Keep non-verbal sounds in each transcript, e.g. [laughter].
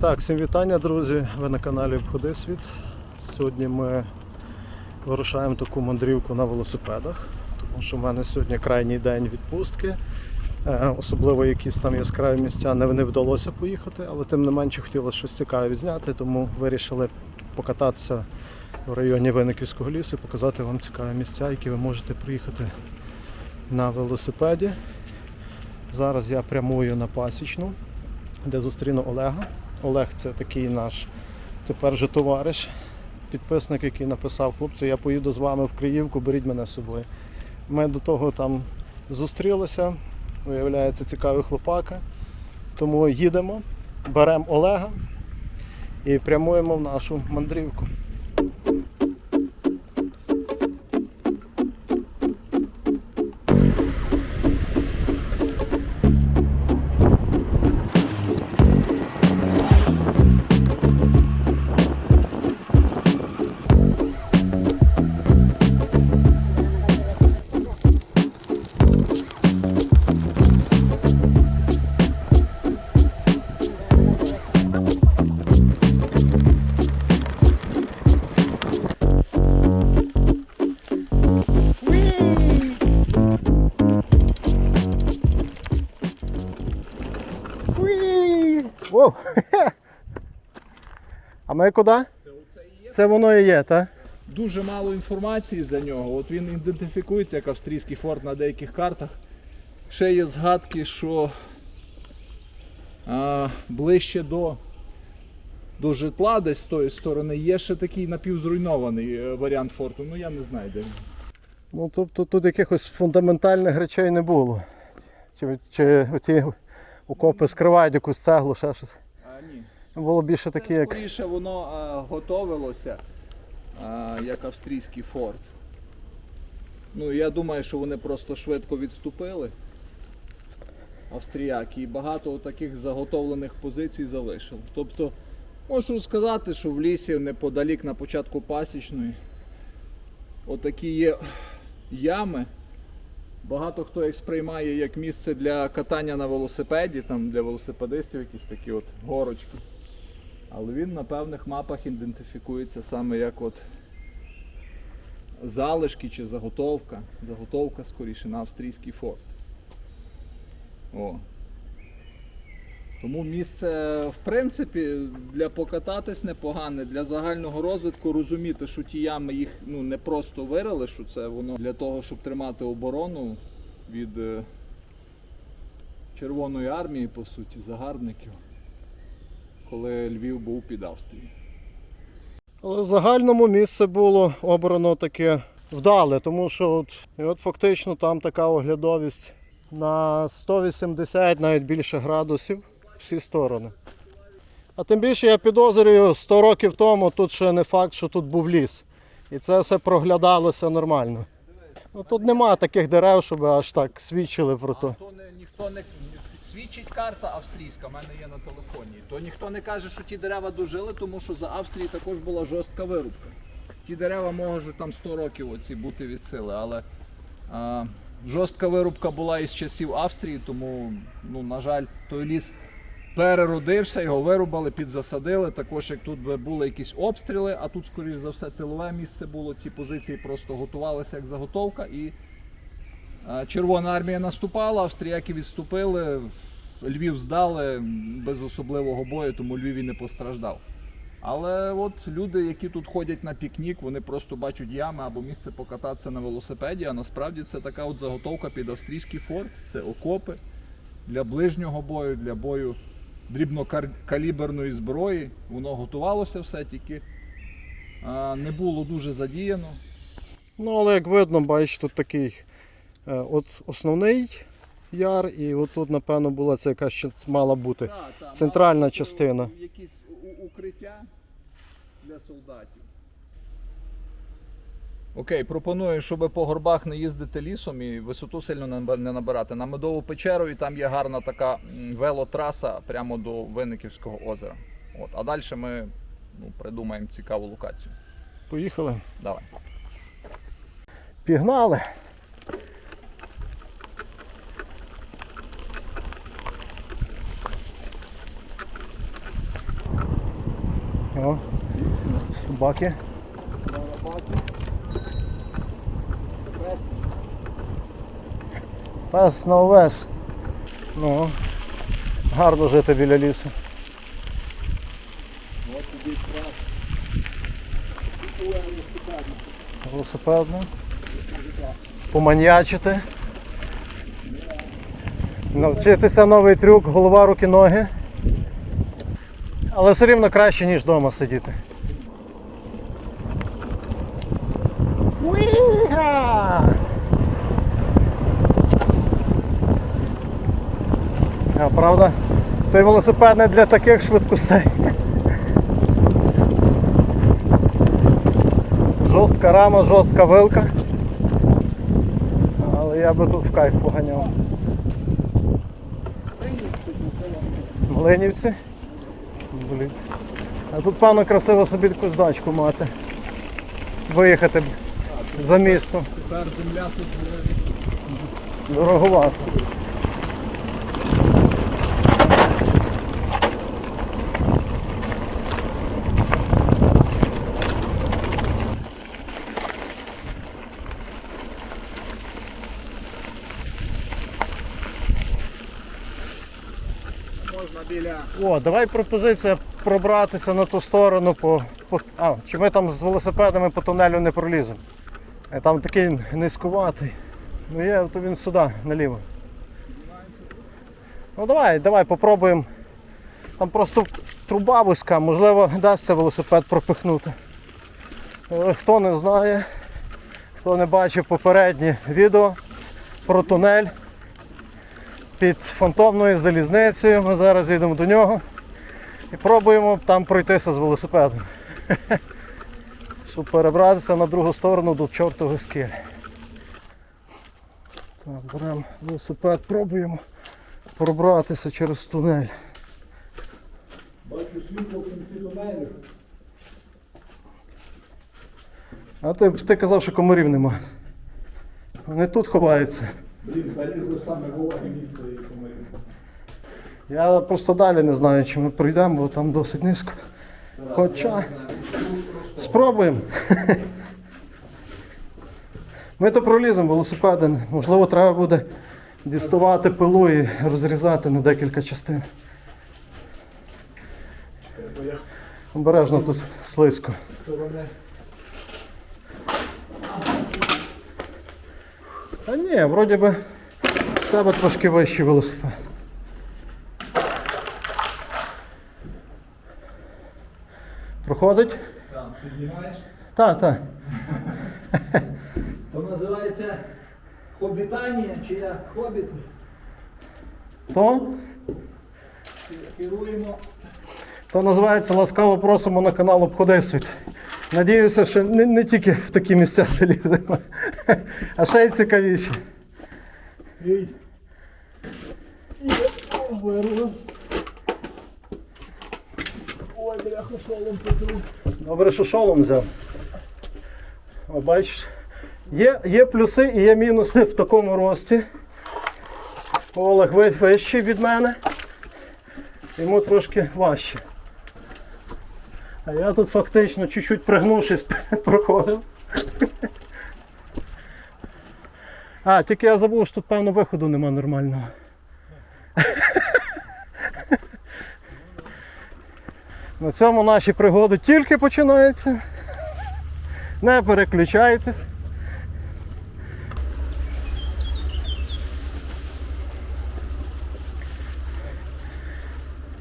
Так, всім вітання, друзі. Ви на каналі Обходи світ. Сьогодні ми вирушаємо таку мандрівку на велосипедах, тому що в мене сьогодні крайній день відпустки. Е, Особливо якісь там яскраві місця не, не вдалося поїхати, але тим не менше хотілося щось цікаве відзняти, тому вирішили покататися в районі Винниківського лісу і показати вам цікаві місця, які ви можете приїхати на велосипеді. Зараз я прямую на пасічну, де зустріну Олега. Олег це такий наш тепер же товариш, підписник, який написав хлопці, я поїду з вами в Криївку, беріть мене з собою. Ми до того там зустрілися, виявляється цікавий хлопака. Тому їдемо, беремо Олега і прямуємо в нашу мандрівку. [laughs] А ми куди? Це воно і є, так? Дуже мало інформації за нього. От він ідентифікується як австрійський форт на деяких картах. Ще є згадки, що а, ближче до, до житла, десь з тої сторони, є ще такий напівзруйнований е, варіант форту. Ну я не знаю, де він. Ну тобто тут якихось фундаментальних речей не було. Чи, чи оті окопи скривають якусь цеглу, ще щось. А, ні. Було більше такі, Це як. скоріше воно а, готовилося а, як австрійський форт. Ну, я думаю, що вони просто швидко відступили. Австріяки, і багато таких заготовлених позицій залишили. Тобто, можу сказати, що в лісі неподалік на початку пасічної отакі є ями. Багато хто їх сприймає як місце для катання на велосипеді, там для велосипедистів якісь такі от горочки. Але він на певних мапах ідентифікується саме як от залишки чи заготовка. Заготовка скоріше на австрійський форт. О. Тому місце, в принципі, для покататись непогане, для загального розвитку розуміти, що ті ями їх ну, не просто вирили, що це воно для того, щоб тримати оборону від е, Червоної армії, по суті, загарбників, коли Львів був під Австрією. Але в загальному місце було обрано таке вдале, тому що от, і от фактично там така оглядовість на 180, навіть більше градусів всі сторони. А тим більше я підозрюю, 100 років тому тут ще не факт, що тут був ліс. І це все проглядалося нормально. Ну, тут нема таких дерев, щоб аж так свідчили про А то. то не, ніхто не свідчить карта австрійська, в мене є на телефоні. То ніхто не каже, що ті дерева дожили, тому що за Австрії також була жорстка вирубка. Ті дерева можуть там 100 років оці бути від сили, але а, жорстка вирубка була із часів Австрії, тому, ну, на жаль, той ліс переродився, його вирубали, підзасадили. Також як тут були якісь обстріли, а тут, скоріш за все, тилове місце було. Ці позиції просто готувалися як заготовка і Червона армія наступала, австріяки відступили, Львів здали без особливого бою, тому Львів і не постраждав. Але от люди, які тут ходять на пікнік, вони просто бачать ями або місце покататися на велосипеді, а насправді це така от заготовка під австрійський форт, це окопи для ближнього бою, для бою дрібнокаліберної зброї. Воно готувалося все, тільки не було дуже задіяно. Ну, але як видно, бачиш, тут такий е, от основний яр, і отут, напевно, була це якась ще мала бути. Та, та, Центральна мала частина. Якісь укриття для солдатів. Окей, пропоную, щоб по горбах не їздити лісом і висоту сильно не набирати. На медову печеру і там є гарна така велотраса прямо до Винниківського озера. От, а далі ми ну, придумаємо цікаву локацію. Поїхали. Давай. Пігнали. О, собаки. Пес на овес. Ну, гарно жити біля лісу. Велосипедно. Поманьячити. Навчитися новий трюк, голова, руки, ноги. Але все рівно краще, ніж вдома сидіти. Уіга! А, правда, той велосипед не для таких швидкостей. Жорстка рама, жорстка вилка. Але я би тут в кайф поганяв. Млинівці. Блін. А тут певно красиво собі таку здачку мати. Виїхати за місто. Тепер земля тут. Дороговато. Можна біля. О, давай пропозиція пробратися на ту сторону по. по... А, чи ми там з велосипедами по тунелю не проліземо. Е, Там такий низькуватий. Ну є, то він сюди, наліво. Ну давай, давай попробуємо. Там просто труба вузька, можливо, вдасться велосипед пропихнути. Е, Хто не знає, хто не бачив попереднє відео про тунель під фантомною залізницею. Ми зараз їдемо до нього і пробуємо там пройтися з велосипедом. [laughs] Щоб перебратися на другу сторону до чортових скель. Так, беремо велосипед, пробуємо пробратися через тунель. Бачу світло в кінці тунелю. А ти, ти казав, що комарів нема. Вони тут ховаються. Блін, залізли в саме вологе місце і помилі. Я просто далі не знаю, чи ми пройдемо, бо там досить низько. Хоча спробуємо. [laughs] Ми то проліземо велосипеди. Можливо, треба буде діставати пилу і розрізати на декілька частин. Обережно тут слизько. Та ні, вроді би в тебе трошки вищий велосипед. Проходить? Там піднімаєш. Так, так. [laughs] То називається хобітанія чи як хобіт. То, Керуємо. то називається ласкаво просимо на канал Обходи світ. Надіюся, що не, не тільки в такі місця заліземо, а ще й цікавіші. Ой, бляха, шолом потру. Добре, що шолом взяв. О, бачиш, є, є плюси і є мінуси в такому рості. Олег вищий від мене. Йому трошки важче. А я тут фактично чуть-чуть пригнувшись [laughs] проходив. А, тільки я забув, що тут певно виходу нема нормального. [laughs] На цьому наші пригоди тільки починаються. Не переключайтесь.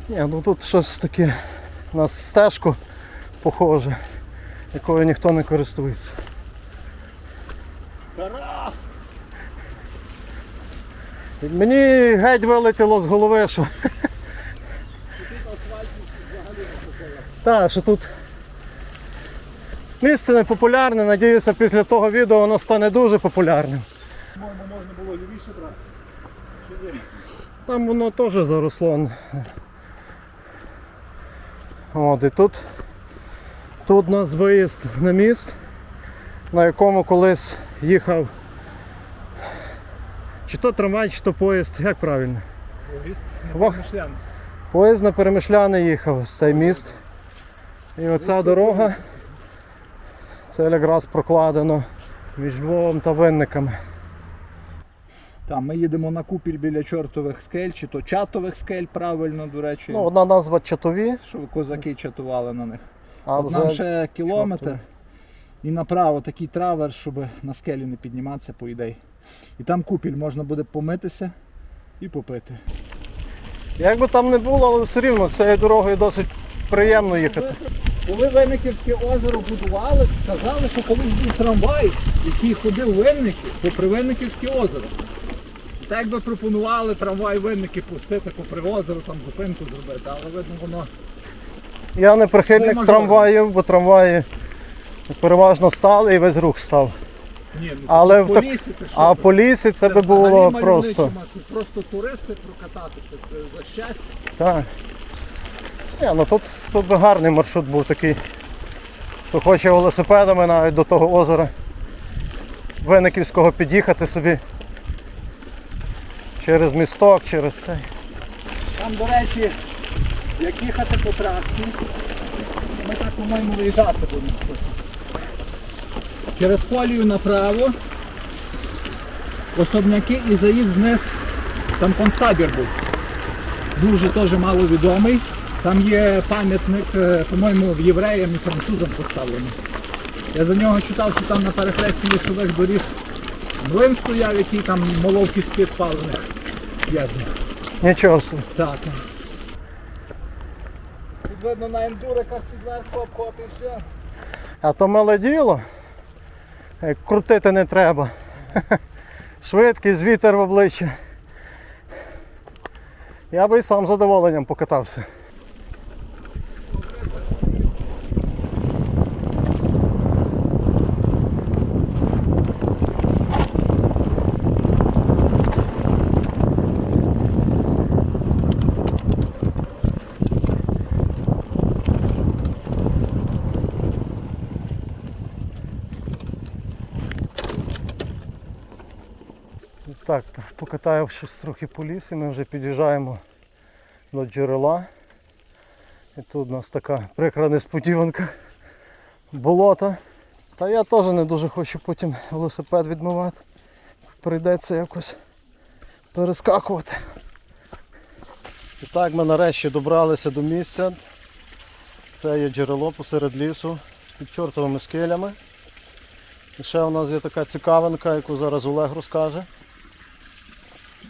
Ні, ну тут щось таке у нас стежку похоже, якою ніхто не користується. Тарас! Мені геть вилетіло з голови, що. Так, що тут місце не популярне, надіюся, після того відео воно стане дуже популярним. Можна було лівіше брати. Чи ні? Там воно теж заросло. От, і тут, тут у нас виїзд на міст, на якому колись їхав. Чи то трамвай, чи то поїзд, як правильно? Ліст Вах. Мишлян. Поїзд на перемишляне їхав ось цей міст. І оця дорога, це якраз прокладено між Львовом та Винниками. Там ми їдемо на купіль біля чортових скель, чи то чатових скель, правильно, до речі, Ну, одна назва Чатові, що козаки чатували на них. А От нам вже ще кілометр і направо такий траверс, щоб на скелі не підніматися, по ідеї. І там купіль можна буде помитися і попити. як би там не було, але все рівно цією дорогою досить приємно їхати. Коли Винниківське озеро будували, казали, що колись був трамвай, який ходив Винники, попри Винниківське озеро. Так якби пропонували трамвай Винники пустити попри озеро, там зупинку зробити, але видно воно. Я не прихильник Неможливо. трамваїв, бо трамваї переважно стали і весь рух став. Ні, ну Але по в так- лісі ти що? А по лісі це би було взагалі мальовничий просто. маршрут. Просто туристи прокататися, це за щастя. Так. Ні, ну тут, тут би гарний маршрут був такий. Хто хоче велосипедами навіть до того озера Виниківського під'їхати собі через місток, через цей. Там, до речі, як їхати по трасі, ми так, по-моєму, виїжджати будемо. Через колію направо, особняки і заїзд вниз, там концтабір був. Дуже теж маловідомий. Там є пам'ятник, е, по-моєму, євреям і французам поставлений. Я за нього читав, що там на перехресті лісових доріг млин стояв, який там молов кістки спалених в'язнів. Нічого собі. Так. Тут видно на ендуриках підверху хоп-хоп і все. А то мале діло. Е, Крутити не треба. [laughs] Швидкість, вітер в обличчя. Я би і сам задоволенням покатався. Так, покатавшись трохи по лісі, ми вже під'їжджаємо до джерела. І тут у нас така прикра несподіванка. Болото. Та я теж не дуже хочу потім велосипед відмивати. Прийдеться якось перескакувати. І так ми нарешті добралися до місця. Це є джерело посеред лісу під чортовими скелями. І ще у нас є така цікавинка, яку зараз Олег розкаже.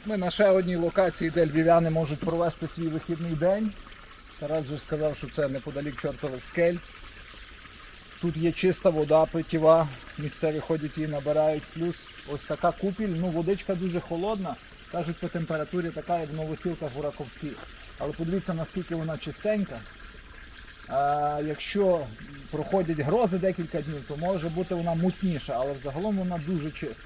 Ми на ще одній локації, де львів'яни можуть провести свій вихідний день. Тарас вже сказав, що це неподалік чортових скель. Тут є чиста вода питєва, місцеві ходять її набирають. Плюс ось така купіль, ну водичка дуже холодна. Кажуть, по температурі така, як в новосілках у Раковці. Але подивіться, наскільки вона чистенька. А якщо проходять грози декілька днів, то може бути вона мутніша, але взагалом вона дуже чиста.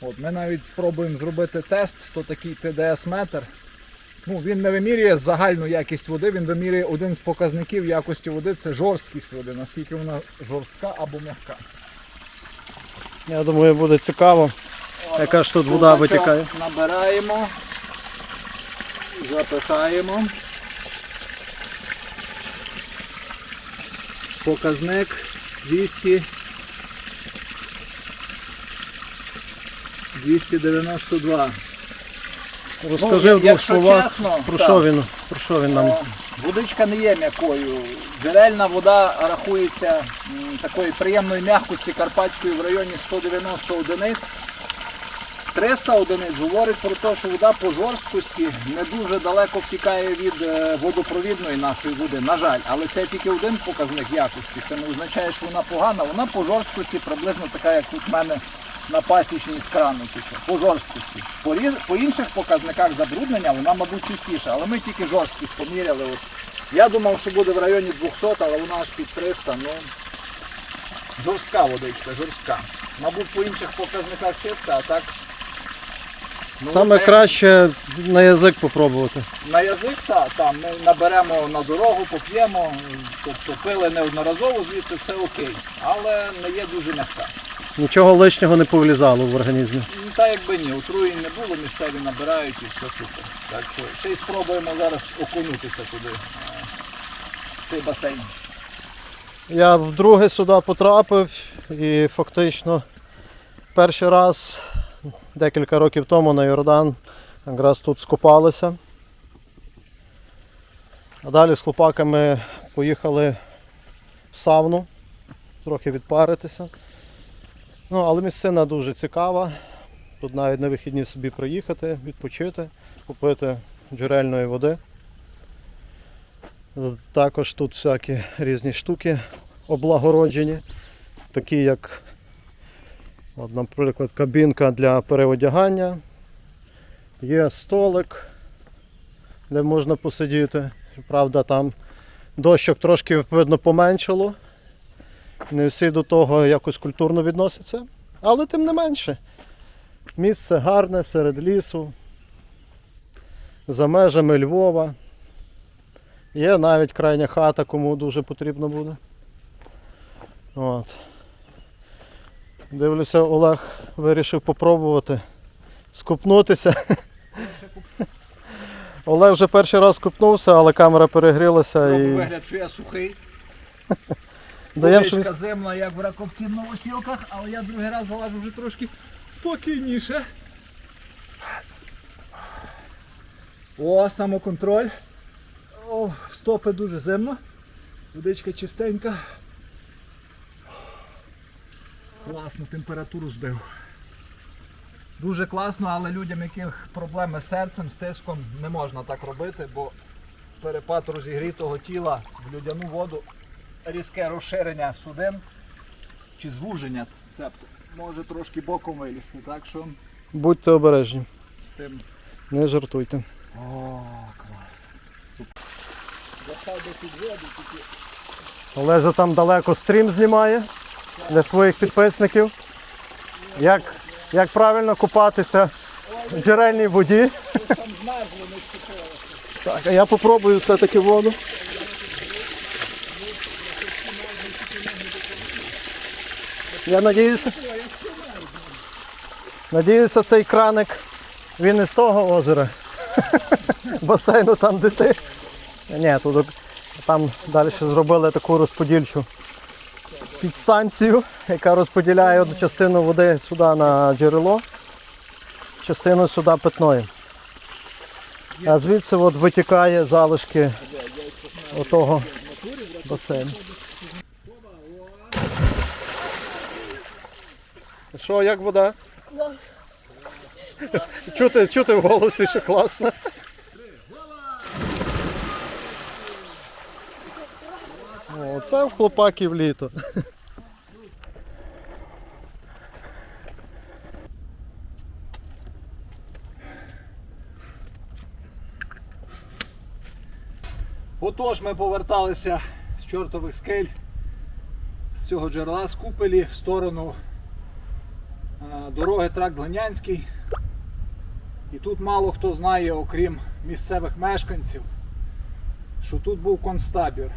От, ми навіть спробуємо зробити тест, то такий ТДС-метр. Ну, він не вимірює загальну якість води, він вимірює один з показників якості води, це жорсткість води, наскільки вона жорстка або м'яка. Я думаю, буде цікаво. Яка ж тут вода витікає? Набираємо, запихаємо. Показник 200. 292. Розкажи Ну, якщо словах, чесно, про, так. що він, про що він нам. Водичка не є м'якою. Джерельна вода рахується м, такої приємної м'якості карпатської в районі 190 одиниць. 300 одиниць говорить про те, що вода по жорсткості не дуже далеко втікає від е, водопровідної нашої води. На жаль, але це тільки один показник якості. Це не означає, що вона погана. Вона по жорсткості приблизно така, як тут в мене на пасічній з крану тече. По жорсткості. По, по інших показниках забруднення вона, мабуть, чистіша, але ми тільки жорсткість поміряли. От. Я думав, що буде в районі 200, але вона аж під 300. Ну, жорстка водичка, жорстка. Мабуть, по інших показниках чиста, а так. Ну, Саме це- краще на язик попробувати. на язик, так, та, ми наберемо на дорогу, поп'ємо, тобто пили неодноразово, звідси все окей. Але не є дуже м'яка. Нічого лишнього не повлізало в організмі. Ну, Та якби ні, отруєнь не було, місцеві набирають і все супер. Так що ще й спробуємо зараз окунутися туди, в цей басейн. Я вдруге сюди потрапив і фактично перший раз декілька років тому на Йордан якраз тут скупалися. А далі з хлопаками поїхали в сауну, трохи відпаритися. Ну, але місцина дуже цікава. Тут навіть на вихідні собі проїхати, відпочити, купити джерельної води. Також тут всякі різні штуки облагороджені, такі як, от, наприклад, кабінка для переодягання. Є столик, де можна посидіти. Правда, там дощок трошки видно поменшало. Не всі до того якось культурно відносяться. Але тим не менше. Місце гарне серед лісу, за межами Львова. Є навіть крайня хата, кому дуже потрібно буде. От. Дивлюся, Олег вирішив попробувати скупнутися. [laughs] Олег вже перший раз скупнувся, але камера перегрілася і вигляд, що я сухий. [laughs] Водичка щось. земна, як в раковці в новосілках, але я другий раз залажу вже трошки спокійніше. О, самоконтроль. О, стопи дуже зимно. Водичка чистенька. Класно, температуру збив. Дуже класно, але людям, яких проблеми з серцем, з тиском, не можна так робити, бо перепад розігрітого тіла в людяну воду різке розширення судин чи звуження цепту може трошки боком вилізти. Так що Будьте обережні, з тим. не жартуйте. О, клас. Достав до під воду, тільки Олежа там далеко стрім знімає для своїх підписників. Як, як правильно купатися в джерельній воді. там змерзло, не. Так, а я попробую все-таки воду. Я надіюся. Надіюся, цей краник він не з того озера. [laughs] Басейну там де ти. Ні, тут там далі зробили таку розподільчу підстанцію, яка розподіляє одну частину води сюди на джерело, частину сюди питної. А звідси от витікає залишки отого басейну. Що, як вода? Чути, чути в голосі, що класно. О, це в хлопаків літо. Отож, ми поверталися з чортових скель з цього джерела з купелі в сторону дороги тракт Глинянський. І тут мало хто знає, окрім місцевих мешканців, що тут був концтабір,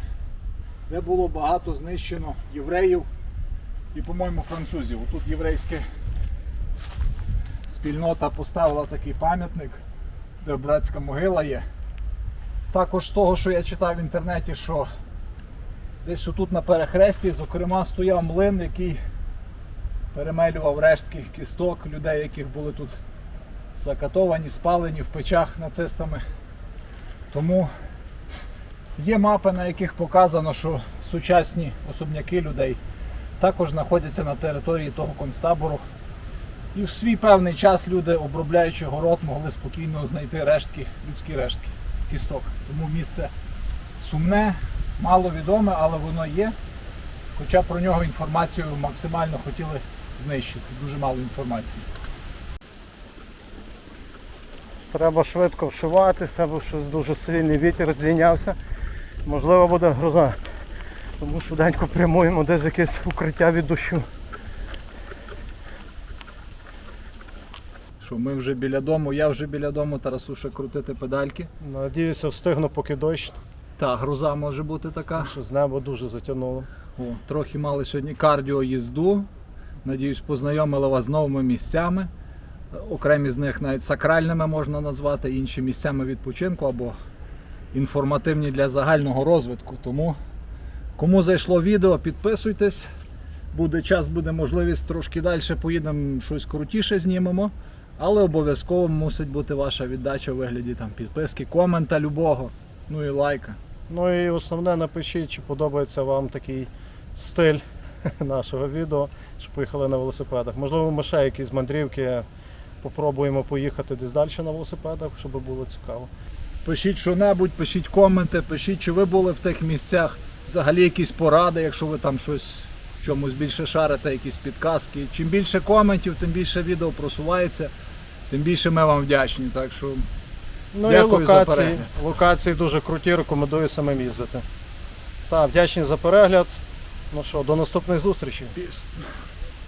де було багато знищено євреїв і, по-моєму, французів. Тут єврейська спільнота поставила такий пам'ятник, де братська могила є. Також з того, що я читав в інтернеті, що десь отут на перехресті, зокрема, стояв млин, який перемелював рештки кісток людей, яких були тут закатовані, спалені в печах нацистами. Тому є мапи, на яких показано, що сучасні особняки людей також знаходяться на території того концтабору. І в свій певний час люди, обробляючи город, могли спокійно знайти рештки, людські рештки кісток. Тому місце сумне, маловідоме, але воно є. Хоча про нього інформацію максимально хотіли знищити. Дуже мало інформації. Треба швидко вшиватися, бо щось дуже сильний вітер здійнявся. Можливо буде гроза. Тому швиденько прямуємо десь якесь укриття від дощу. Що ми вже біля дому, я вже біля дому, Тарасу ще крутити педальки. Надіюся, встигну, поки дощ, Та, гроза може бути така. що з неба дуже затягнуло. О, трохи мали сьогодні кардіоїзду. Надіюсь, познайомили вас з новими місцями. Окремі з них навіть сакральними можна назвати, інші місцями відпочинку або інформативні для загального розвитку. Тому Кому зайшло відео, підписуйтесь. Буде час, буде можливість трошки далі поїдемо, щось крутіше знімемо. Але обов'язково мусить бути ваша віддача у вигляді там, підписки, комента любого, ну і лайка. Ну і основне напишіть, чи подобається вам такий стиль [laughs] нашого відео, що поїхали на велосипедах. Можливо, ми ще якісь мандрівки попробуємо поїхати десь далі на велосипедах, щоб було цікаво. Пишіть що-небудь, пишіть коменти, пишіть, чи ви були в тих місцях, взагалі якісь поради, якщо ви там щось в чомусь більше шарите, якісь підказки. Чим більше коментів, тим більше відео просувається, тим більше ми вам вдячні. Так що Ну Дякую і за перегляд. локації дуже круті, рекомендую самим їздити. Так, вдячні за перегляд. Ну що, до наступних зустрічей. піс.